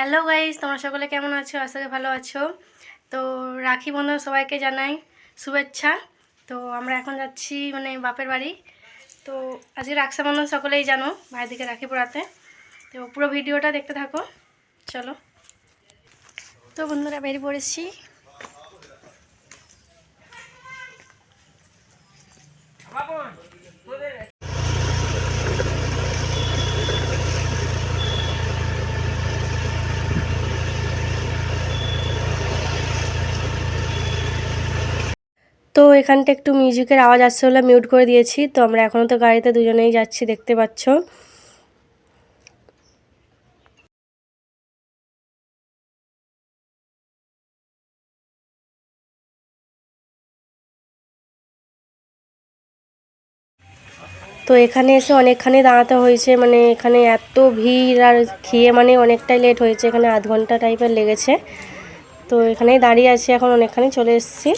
Hello guys তোমরা সকলে কেমন আছো? আশা করি ভালো আছো। তো রাখি বন্ধন সবাইকে জানাই শুভেচ্ছা। তো আমরা এখন যাচ্ছি মানে বাপের বাড়ি। তো আজকে রাখসা বন্ধন সকলেই জানো, ভাইদিকে রাখি পড়াতে। তো পুরো ভিডিওটা দেখতে থাকো, চলো। তো বন্ধুরা, বেরিয়ে পড়েছি। তো এখানটা একটু মিউজিকের আওয়াজ আসছে বলে মিউট করে দিয়েছি। তো আমরা এখনও তো গাড়িতে দুজনেই যাচ্ছি, দেখতে পাচ্ছ। তো এখানে এসে অনেকখানি দাঁড়াতে হয়েছে মানে এখানে এত ভিড় আর খেয়ে মানে অনেকটাই লেট হয়েছে, এখানে আধ ঘণ্টা টাইপের লেগেছে। তো এখানেই দাঁড়িয়ে আছি, এখন অনেকখানি চলে এসেছি।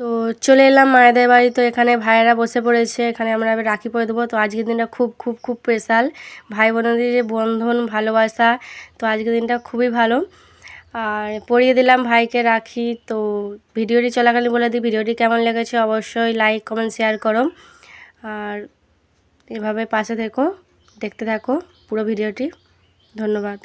তো চলে এলাম মায়েদের বাড়ি। তো এখানে ভাইয়েরা বসে পড়েছে। এখানে আমরা রাখি পরে দেবো। তো আজকের দিনটা খুব খুব খুব স্পেশাল ভাই বোনদের যে বন্ধন, ভালোবাসা, তো আজকের দিনটা খুবই ভালো। আর পরিয়ে দিলাম ভাইকে রাখি। তো ভিডিওটি চলাকালীন বলে দিই, ভিডিওটি কেমন লেগেছে অবশ্যই লাইক কমেন্ট শেয়ার করো। আর এভাবে পাশে থেকো, দেখতে থাকো পুরো ভিডিওটি। ধন্যবাদ।